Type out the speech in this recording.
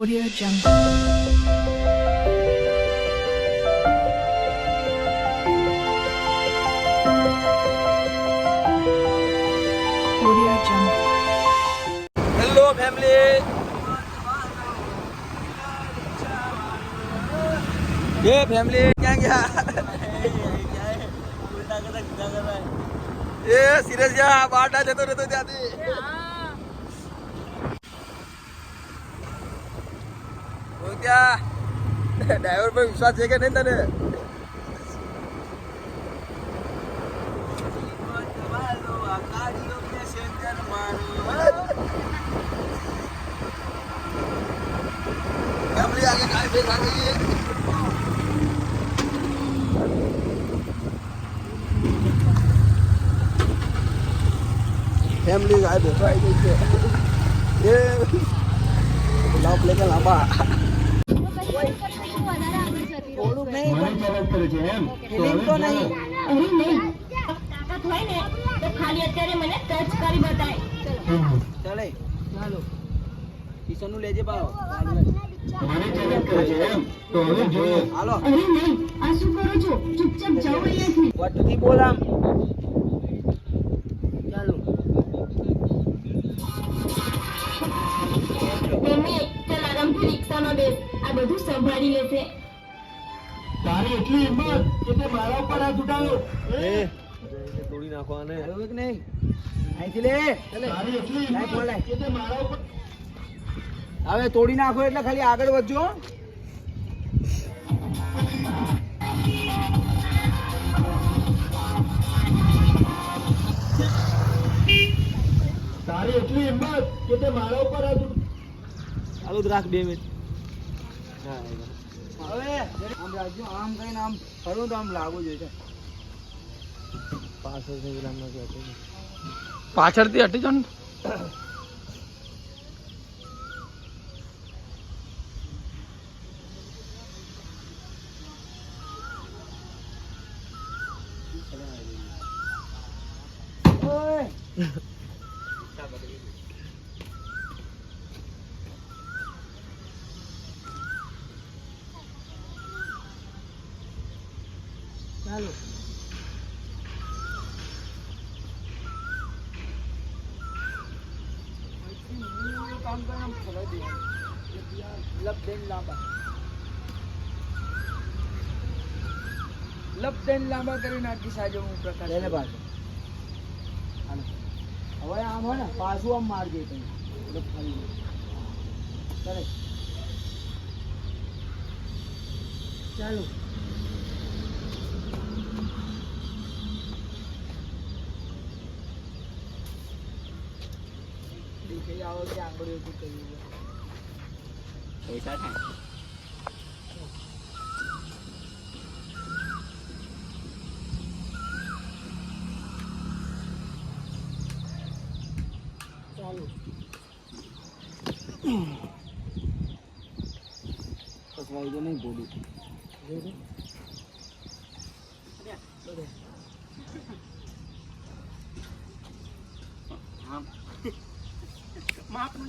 Audio Jungle. Audio Jungle. क्या क्या ये सीरियस ક્યાં बाटा जतो સિરિયસ ગયા હું ત્યાં ડ્રાઈવર પર વિશ્વાસ છે કે નહીં તને? ફેમિલી ગાય આવી ગઈ છે. એ લાવ પ્લે કે લાંબા. થોડુંક નહીં પણ તો નહીં નહીં તાકાત હોય ને તો ખાલી અત્યારે મને ટચ કરી બતાય ચાલે ચાલો કિશનનું લેજે પાડો હાલો અરે નહીં આ શું કરો છો ચૂપચાપ જાઓ અહીંયાથી વટથી બોલ આમ ચાલો મમ્મી ચાલ આરામથી રિક્ષામાં બેસ આ બધું સંભાળી લેશે. તારી એટલી હિંમત કે તે મારા ઉપર હાથ ઉઠાવ્યો. તોડી નાખવાને આવ્યો કે નહીં? અહીંથી લે. તારી એટલી હિંમત કે તે મારા ઉપર હવે તોડી નાખો એટલે ખાલી આગળ વધજો તારી એટલી હિંમત કે તે મારા ઉપર હાથ ઉઠ- ચાલુ રાખ બે મિનિટ. હવે આમ રાખજો આમ કહીને આમ ફરું તો આમ લાગુ જોઈએ પાછળથી હટી જાઓ ને. ઓય ચાલો કામ કરે આમ ખબર દેવાનું લપ દઈને લાંબા લપ દઈને લાંબા કરી નાખી સાજો હું પ્રકાશ લઈને પાછો હાલો. હવે આમ હોય ને પાછું આમ મારજે કઈ એટલે ફરી ચાલે ચાલો દેખાઈ આવો કે આંગળીઓથી કર્યું પૈસા થાય ચાલો પકવાઈ તો નહીં બોલી папа.